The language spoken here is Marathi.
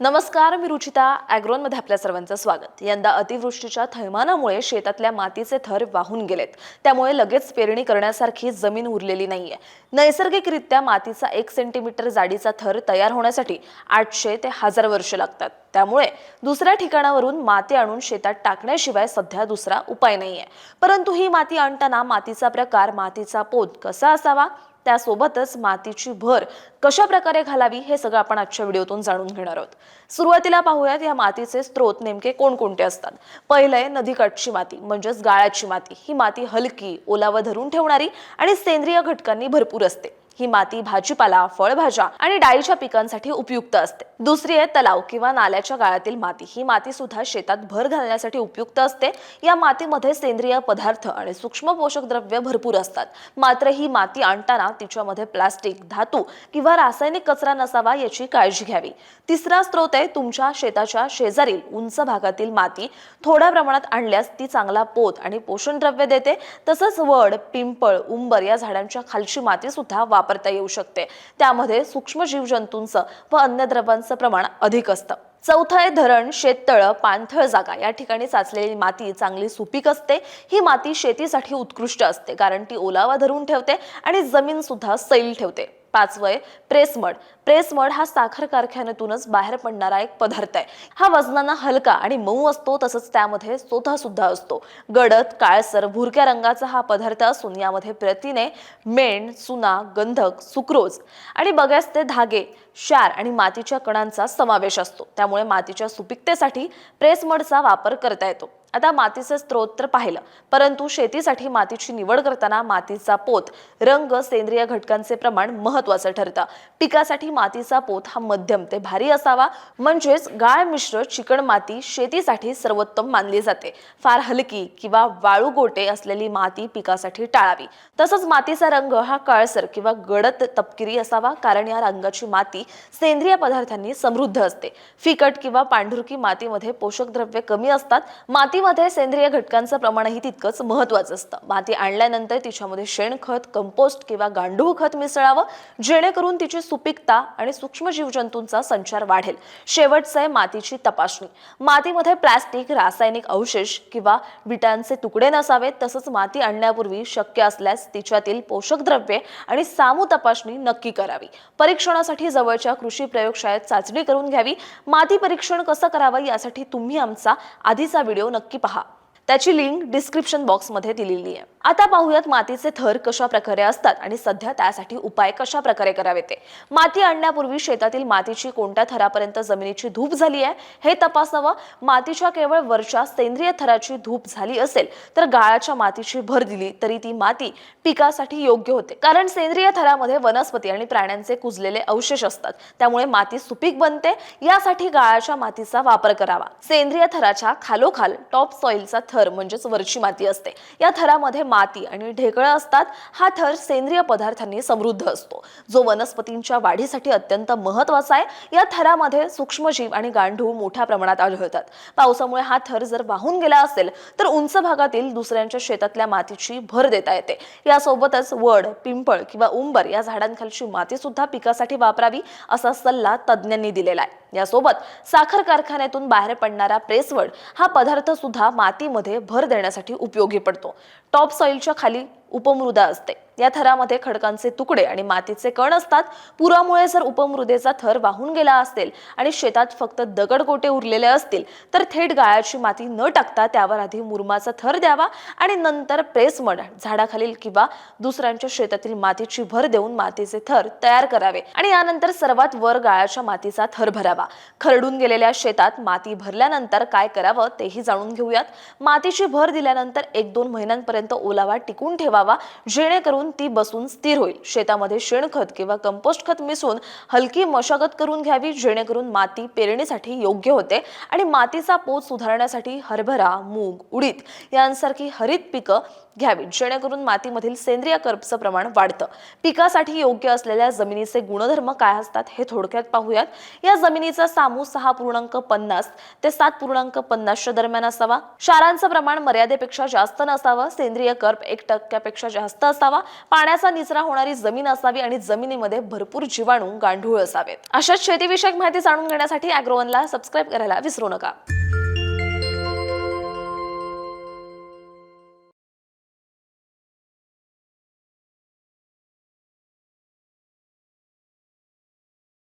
नमस्कार मी रुचिता ॲग्रोनमध्ये आपल्या सर्वांचं स्वागत. यंदा अतिवृष्टीच्या थैमानामुळे शेतातल्या मातीचे थर वाहून गेलेत. त्यामुळे लगेच पेरणी करण्यासारखी जमीन उरलेली नाहीये. नैसर्गिकरित्या मातीचा एक सेंटीमीटर जाडीचा थर तयार होण्यासाठी आठशे ते हजार वर्ष लागतात. त्यामुळे दुसऱ्या ठिकाणावरून माती आणून शेतात टाकण्याशिवाय सध्या दुसरा उपाय नाहीये. परंतु ही माती आणताना मातीचा प्रकार मातीचा पोत कसा असावा? त्यासोबतच मातीची भर कशा प्रकारे घालावी हे सगळं आपण आजच्या व्हिडिओतून जाणून घेणार आहोत. सुरुवातीला पाहूयात या मातीचे स्त्रोत नेमके कोणकोणते असतात. पहिलं आहे नदीकाठची माती म्हणजेच गाळाची माती. ही माती हलकी ओलावा धरून ठेवणारी आणि सेंद्रिय घटकांनी भरपूर असते. ही माती भाजीपाला फळभाज्या आणि डाळीच्या पिकांसाठी उपयुक्त असते. दुसरी आहे तलाव किंवा नाल्याच्या गाळातील माती. ही माती सुद्धा शेतात भर घालण्यासाठी उपयुक्त असते. या मातीमध्ये सेंद्रिय पदार्थ आणि सूक्ष्म पोषक द्रव्य भरपूर असतात. मात्र ही माती आणताना तिच्यामध्ये प्लास्टिक धातू किंवा रासायनिक कचरा नसावा याची काळजी घ्यावी. तिसरा स्रोत आहे तुमच्या शेताच्या शेजारील उंच भागातील माती. थोड्या प्रमाणात आणल्यास ती चांगला पोत आणि पोषण द्रव्य देते. तसंच वड पिंपळ उंबर या झाडांच्या खालची माती सुद्धा वापरता येऊ शकते. त्यामध्ये सूक्ष्म जीवजंतूंचं व अन्य द्रव्यांचं प्रमाण अधिक असतं. चौथं आहे धरण शेततळं पाणथळ जागा. या ठिकाणी साचलेली माती चांगली सुपीक असते. ही माती शेतीसाठी उत्कृष्ट असते कारण ती ओलावा धरून ठेवते आणि जमीन सुद्धा सैल ठेवते. पाचवं आहे प्रेसमड प्रेसमड हा साखर कारखान्यातूनच बाहेर पडणारा एक पदार्थ आहे. हा वजनानं हलका आणि मऊ असतो तसंच त्यामध्ये सोथा सुद्धा असतो. गडद काळसर भुरक्या रंगाचा हा पदार्थ असून यामध्ये प्रथिने मेण चुना गंधक सुक्रोज आणि बघ्यास ते धागे क्षार आणि मातीच्या कणांचा समावेश असतो. त्यामुळे मातीच्या सुपीकतेसाठी प्रेसमडचा वापर करता येतो. आता मातीचे स्त्रोत तर पाहिलं परंतु शेतीसाठी मातीची निवड करताना मातीचा पोत रंग सेंद्रिय घटकांचे प्रमाण महत्वाचं ठरतं. पिकासाठी मातीचा पोत हा मध्यम ते भारी असावा. म्हणजेच गाळ मिश्र चिकण माती शेतीसाठी सर्वोत्तम मानली जाते. फार हलकी किंवा वाळू गोटे असलेली माती पिकासाठी टाळावी. तसंच मातीचा रंग हा काळसर किंवा गडद तपकिरी असावा कारण या रंगाची माती सेंद्रिय पदार्थांनी समृद्ध असते. फिकट किंवा पांढुरकी मातीमध्ये पोषक द्रव्ये कमी असतात. मातीमध्ये सेंद्रिय घटकांचं प्रमाणही तितकंच महत्वाचं असतं. माती आणल्यानंतर तिच्यामध्ये शेणखत कंपोस्ट किंवा गांडूळ खत मिसळावं जेणेकरून तिची सुपीकता आणि सूक्ष्म जीवजंतूंचा संचार वाढेल. शेवटचं आहे मातीची तपासणी. मातीमध्ये प्लॅस्टिक रासायनिक अवशेष किंवा विटांचे तुकडे नसावेत तसंच माती आणण्यापूर्वी शक्य असल्यास तिच्यातील पोषक द्रव्ये आणि सामू तपासणी नक्की करावी. परीक्षणासाठी जवळच्या कृषी प्रयोगशाळेत चाचणी करून घ्यावी. माती परीक्षण कसं करावं यासाठी तुम्ही आमचा आधीचा व्हिडिओ नक्की पहा. त्याची लिंक डिस्क्रिप्शन बॉक्समध्ये दिलेली आहे. आता पाहूयात मातीचे थर कशा प्रकारे असतात आणि सध्या त्यासाठी उपाय कशा प्रकारे करावे ते. माती आणण्यापूर्वी शेतातील मातीची कोणत्या थरापर्यंत जमिनीची धूप झाली आहे हे तपासावं. मातीच्या केवळ वरच्या सेंद्रिय थराची धूप झाली असेल तर गाळाच्या मातीची भर दिली तरी ती माती पिकासाठी योग्य होते. कारण सेंद्रिय थरामध्ये वनस्पती आणि प्राण्यांचे कुजलेले अवशेष असतात त्यामुळे माती सुपीक बनते. यासाठी गाळाच्या मातीचा वापर करावा. सेंद्रिय थराच्या खालोखाल टॉप सॉइलचा थर म्हणजेच वरची माती असते. या थरामध्ये माती आणि ढेकळं असतात. हा थर सेंद्रिय पदार्थांनी समृद्ध असतो. जो वनस्पतींच्या वाढीसाठी अत्यंत महत्त्वाचा आहे. या थरामध्ये सूक्ष्मजीव आणि गांडूळ मोठ्या प्रमाणात आढळतात. पावसामुळे हा थर जर वाहून गेला असेल तर उंच भागातील दुसऱ्यांच्या शेतातल्या मातीची भर देता येते. यासोबतच वड पिंपळ किंवा उंबर या झाडांखालची माती सुद्धा पिकासाठी वापरावी असा सल्ला तज्ज्ञांनी दिलेला आहे. यासोबत साखर कारखान्यातून बाहेर पडणारा प्रेसवड हा पदार्थ सुद्धा मातीमध्ये भर देण्यासाठी उपयोगी पडतो. टॉप सॉइलच्या खाली उपमृदा असते. या थरामध्ये खडकांचे तुकडे आणि मातीचे कण असतात. पुरामुळे जर उपमृदेचा थर वाहून गेला असेल आणि शेतात फक्त दगड गोटे उरलेले असतील तर थेट गाळाची माती न टाकता त्यावर आधी मुरमाचा थर द्यावा आणि नंतर प्रेसमड झाडाखालील किंवा दुसऱ्यांच्या शेतातील मातीची भर देऊन मातीचे थर तयार करावे आणि यानंतर सर्वात वर गाळाच्या मातीचा थर भरावा. खरडून गेलेल्या शेतात माती भरल्यानंतर काय करावं तेही जाणून घेऊयात. मातीची भर दिल्यानंतर एक दोन महिन्यांपर्यंत ओलावा टिकून ठेवावा. जेणेकरून ती बसून स्थिर होईल. शेतामध्ये शेणखत किंवा कंपोस्ट खत मिसळून हलकी मशागत करून घ्यावी जेणेकरून माती पेरणीसाठी योग्य होते आणि मातीचा पोत सुधारण्यासाठी हरभरा मूग उडीद यांसारखी हरित पिकं घ्यावी जेणेकरून मातीमधील सेंद्रिय कर्बचं प्रमाण वाढतं. पिकासाठी योग्य असलेल्या जमिनीचे गुणधर्म काय असतात हे थोडक्यात पाहूयात. या जमिनीचा सामू सहा पूर्णांक पन्नास ते सात पूर्णांक पन्नासच्या दरम्यान असावा. क्षारांचं प्रमाण मर्यादेपेक्षा जास्त नसावं. सेंद्रिय कर्ब एक टक्क्या पेक्षा जास्त असावा. पाण्याचा निचरा होणारी जमीन असावी आणि जमिनीमध्ये भरपूर जीवाणू गांढूळ असावेत. अशाच शेतीविषयक माहिती जाणून घेण्यासाठी अॅग्रोवनला सबस्क्राईब करायला विसरू नका.